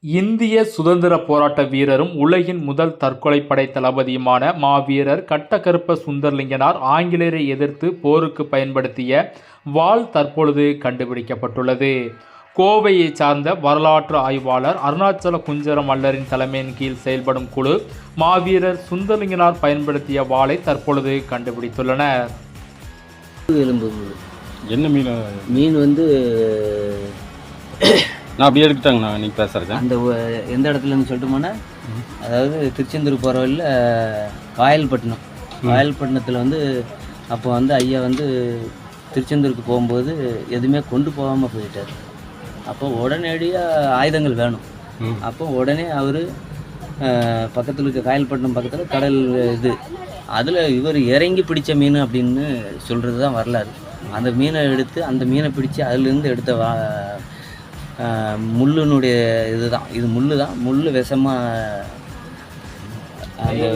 இந்திய சுதந்திர போராட்ட வீரரும் உலகின் முதல் தற்கொலைப்படை தளபதியுமான மாவீரர் கட்டகருப்ப சுந்தர்லிங்கனார் ஆங்கிலேயரை எதிர்த்து போருக்கு பயன்படுத்திய வாள் தற்பொழுது கண்டுபிடிக்கப்பட்டுள்ளது. கோவையை சார்ந்த வரலாற்று ஆய்வாளர் அருணாச்சல குஞ்சர மல்லரின் தலைமையின் கீழ் செயல்படும் குழு மாவீரர் சுந்தர்லிங்கனார் பயன்படுத்திய வாளை தற்பொழுது கண்டுபிடித்துள்ளனர். என்ன மீன்? மீன் வந்து நான் அப்படியே எடுத்துட்டாங்கண்ணா நீ பேசுறது. அந்த எந்த இடத்துலன்னு சொல்லட்டுமானா அதாவது திருச்செந்தூர் போகிற வழியில் காயல்பட்டினம். காயல்பட்டினத்தில் வந்து அப்போ வந்து ஐயா வந்து திருச்செந்தூருக்கு போகும்போது எதுவுமே கொண்டு போகாமல் போயிட்டார். அப்போ உடனடியாக ஆயுதங்கள் வேணும். அப்போ உடனே அவர் பக்கத்தில் இருக்க காயல்பட்டினம் பக்கத்தில் கடல் இது அதில் இவர் இறங்கி பிடிச்ச மீன் அப்படின்னு சொல்கிறது தான் வரலாறு. அந்த மீனை எடுத்து அந்த மீனை பிடிச்சு அதுலேருந்து எடுத்த வா முள்ளுனுடைய இதுதான். இது முள்ளு தான் முள் விஷமாக அந்த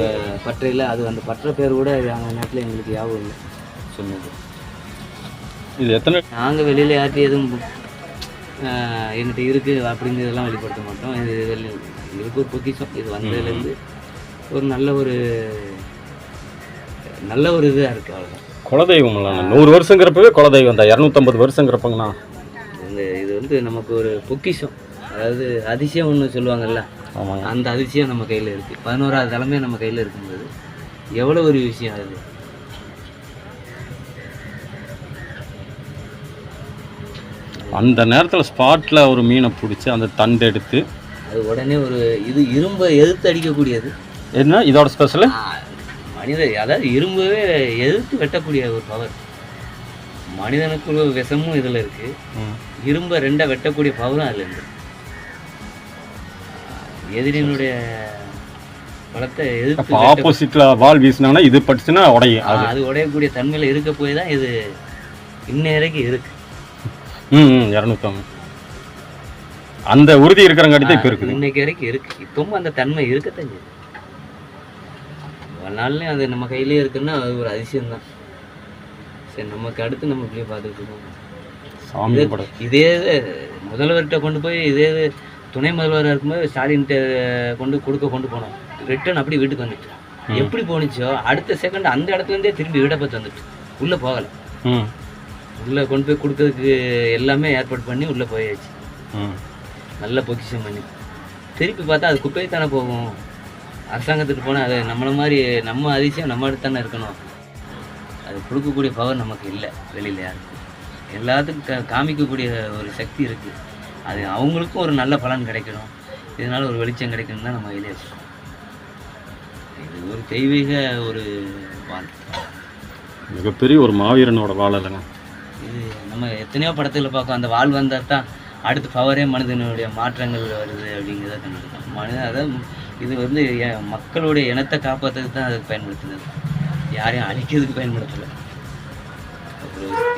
பற்றையில் அது அந்த பற்றை பேர் கூட அந்த நேரத்தில் எங்களுக்கு ஞாபகம் இல்லை. சொன்னது. இது எத்தனை நாங்கள் வெளியில் யார்கிட்ட எதுவும் என்கிட்ட இருக்குது அப்படிங்கிறதெல்லாம் வெளிப்படுத்த மாட்டோம். இது இதுக்கு ஒரு பொக்கிஷம். இது வந்ததுலேருந்து ஒரு நல்ல ஒரு நல்ல ஒரு இதாக இருக்குது அவ்வளோதான் குலதெய்வம் இல்லைண்ணா நூறு வருஷங்கிறப்பவே குலதெய்வம் தான். இரநூத்தம்பது வருஷங்கிறப்பங்கண்ணா. இது வந்து நமக்கு ஒரு பொக்கிஷம். அதாவது அதிசயம் ஒன்று சொல்லுவாங்கல்ல? ஆமாங்க. அந்த அதிசயம் நம்ம கையில் இருக்குது பதினோராவது தலைமை நம்ம கையில் இருக்கும்போது எவ்வளோ ஒரு விஷயம் அது? அந்த நேரத்தில் ஸ்பாட்டில் ஒரு மீனை பிடிச்சி அந்த தண்டு எடுத்து அது உடனே ஒரு இது இரும்பை எதிர்த்து அடிக்கக்கூடியது. என்ன? இதோட ஸ்பெஷலு மனித அதாவது இரும்பவே எதிர்த்து வெட்டக்கூடிய ஒரு பவர் மனிதனுக்குள்ள விஷமும் இதில் இருக்கு. இரும்பை ரெண்டை வெட்டக்கூடிய பவரும் அதில் இருக்கு. எதிரினுடைய பலத்தை எதிர்த்து ஆப்போசிட்டில் வால் வீசினாங்கன்னா இது பட்டுச்சுன்னா உடையும் அது. உடையக்கூடிய தன்மையில் இருக்க போய் தான் இது இன்ன வரைக்கும் இருக்கு. ம் ம் இரநூத்தம்பது. அந்த உறுதி இருக்கிறங்காட்டி தான் இப்போ இருக்குது. இன்னைக்கு வரைக்கும் இருக்கு. இப்பவும் அந்த தன்மை இருக்கத்தான் செய்யுது. நாள்லயும் அது நம்ம கையிலேயே இருக்குன்னா அது ஒரு அதிசயம் தான் சரி நமக்கு அடுத்து நம்ம இப்படியே பார்த்துட்டு இருக்கோம். இதே இது முதல்வர்கிட்ட கொண்டு போய் இதே இது துணை முதல்வராக இருக்கும்போது ஸ்டாலின்கிட்ட கொண்டு கொடுக்க கொண்டு போனோம். ரிட்டர்ன் அப்படி வீட்டுக்கு வந்துட்டு. எப்படி போணுச்சோ அடுத்த செகண்ட் அந்த இடத்துல இருந்தே திரும்பி வீட பார்த்து வந்துட்டு உள்ளே போகலை. உள்ளே கொண்டு போய் கொடுக்கறதுக்கு எல்லாமே ஏற்பாடு பண்ணி உள்ளே போயாச்சு. நல்ல பொக்கிஷம் பண்ணி. திருப்பி பார்த்தா அது குப்பையை தானே போகும். அரசாங்கத்துக்கு போனால் அது நம்மளை மாதிரி நம்ம அதிசயம் நம்ம அடுத்து தானே இருக்கணும். அது கொடுக்கக்கூடிய பவர் நமக்கு இல்லை வெளியில் யாருக்கும். எல்லாத்துக்கும் கா காமிக்கக்கூடிய ஒரு சக்தி இருக்குது அது அவங்களுக்கும் ஒரு நல்ல பலன் கிடைக்கணும். இதனால ஒரு வெளிச்சம் கிடைக்கணும் தான் நம்ம வச்சுருக்கோம் இது ஒரு தெய்வீக ஒரு வாழ் மிகப்பெரிய ஒரு மாவீரனோட வாழ இல்லைங்க இது நம்ம எத்தனையோ படத்தில் பார்க்கோம். அந்த வாழ் வந்தால் தான் அடுத்து பவரே மனிதனுடைய மாற்றங்கள் வருது அப்படிங்கிறத கண்டுபிடிக்கும் மனிதன் அதாவது இது வந்து மக்களுடைய இனத்தை காப்பாற்றுறதுக்கு தான் அதுக்கு பயன்படுத்துனது. யாரையும் அழிக்கிறதுக்கு பயன்படுத்தலை.